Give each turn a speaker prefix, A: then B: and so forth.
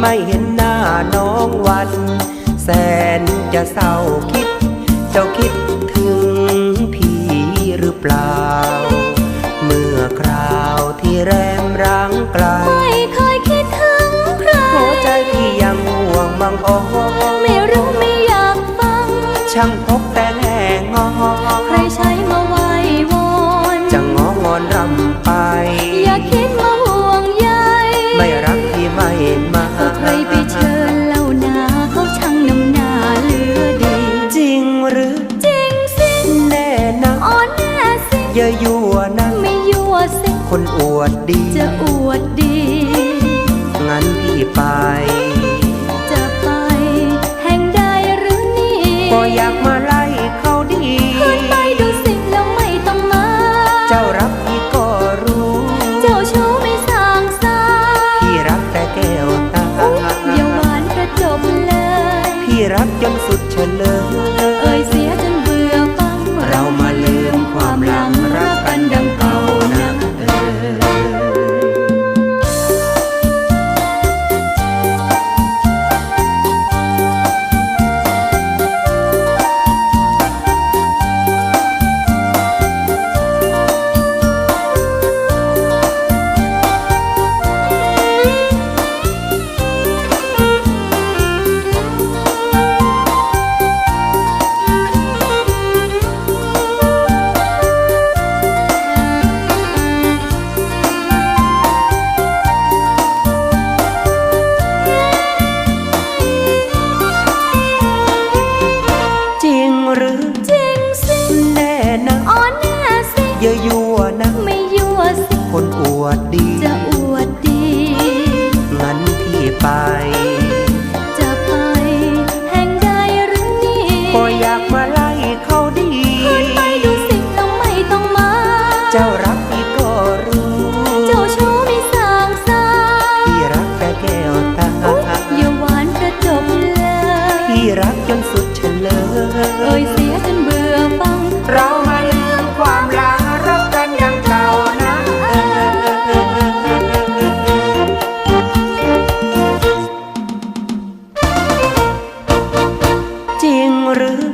A: ไม่เห็นหน้าน้องวัน แสนจะเศร้าคิด เจ้าคิดถึงพี่หรือเปล่า เมื่อคราวที่แรมรังไกล
B: ไม่เคยคิดถึงใคร
A: หัวใจพี่ยังห่วงมังอ้อ
B: ไม่รู้ไม่อยากฟัง
A: ช่าง
B: น่สิอ
A: ย่ายั่วนะ
B: ไม่ยั่วสิ
A: คนอวดดี
B: จะอวดดี
A: งั้นพี่ไป
B: จะไป แห่งใดหรือนี่
A: ก็อยากมาไล่เขาดี
B: ขึ้นไปดูสิแล้วไม่ต้องมา
A: เจ้ารักพี่ก็รู้
B: เจ้าชู้ไม่สร้างสา
A: พี่รักแต่แก้วตา
B: อุ๊ยอย่าหวานกระจบเลย
A: พี่รักจนสุดเฉลย หรือจริง
B: สิ
A: แน่นะ
B: อ่อนแน่สิ
A: อย่ายั่วนะ
B: ไม่ยั่วสิ
A: คนอวดดี
B: จะอวดดี
A: งั้นพี่ไป
B: จะไปแห่งใดหรือนี่
A: ก็อยากมาไล่เขาดี
B: ขึ้นไปดูสิแล้วไม่ต้องมา
A: เจ้ารักพี่ก็รู้
B: เจ้าชู้ไม่สร้างสา
A: พี่รักแต่แก้วตา
B: อุ๊ยอย่าหวานกระจบเลย
A: พี่รักจนสุด เอ่ย
B: เสียจนเบื่อฟัง
A: เรามาลืมความลังรักกันอย่างเก่านะจริงหรือ